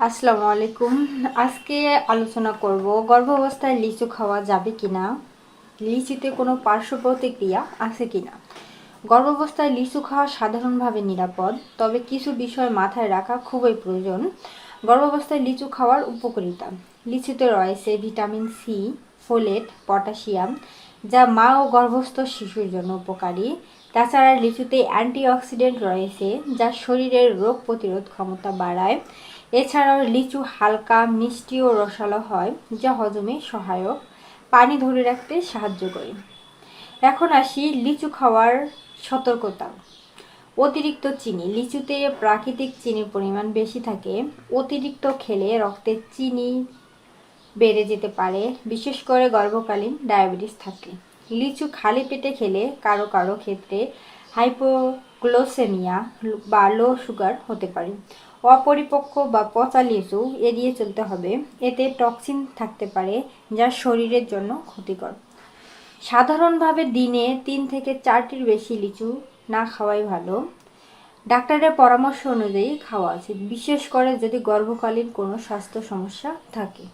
আসসালামু আলাইকুম। আজকে আলোচনা করব, গর্ভাবস্থায় লিচু খাওয়া যাবে কি না লিচিতে কোনো পার্শ্ব প্রতিক্রিয়া আছে কি না গর্ভাবস্থায় লিচু খাওয়া সাধারণভাবে নিরাপদ, তবে কিছু বিষয় মাথায় রাখা খুবই প্রয়োজন। গর্ভাবস্থায় লিচু খাওয়ার উপকারিতা, লিচুতে রয়েছে ভিটামিন সি ফোলেট, পটাশিয়াম, যা মা ও গর্ভস্থ শিশুর জন্য উপকারী। তাছাড়া লিচুতে অ্যান্টিঅক্সিডেন্ট রয়েছে, যা শরীরের রোগ প্রতিরোধ ক্ষমতা বাড়ায়। এছাড়াও লিচু হালকা, মিষ্টি ও রসালো হয়, যা হজমে সহায়ক, পানি ধরে রাখতে সাহায্য করে। এখন আসি লিচু খাওয়ার সতর্কতা। অতিরিক্ত চিনি। লিচুতে প্রাকৃতিক চিনির পরিমাণ বেশি থাকে। অতিরিক্ত খেলে রক্তে চিনি বেড়ে যেতে পারে, বিশেষ করে গর্ভকালীন ডায়াবেটিস থাকলে লিচু খালি পেটে খেলে কারও কারও ক্ষেত্রে হাইপোগ্লোসেমিয়া বা লো সুগার হতে পারে। অপরিপক্ক বা পচা লিচু এড়িয়ে চলতে হবে। এতে টক্সিন থাকতে পারে, যা শরীরের জন্য ক্ষতিকর। সাধারণভাবে দিনে তিন থেকে চারটির বেশি লিচু না খাওয়াই ভালো। ডাক্তারের পরামর্শ অনুযায়ী খাওয়া উচিত, বিশেষ করে যদি গর্ভকালীন কোনো স্বাস্থ্য সমস্যা থাকে।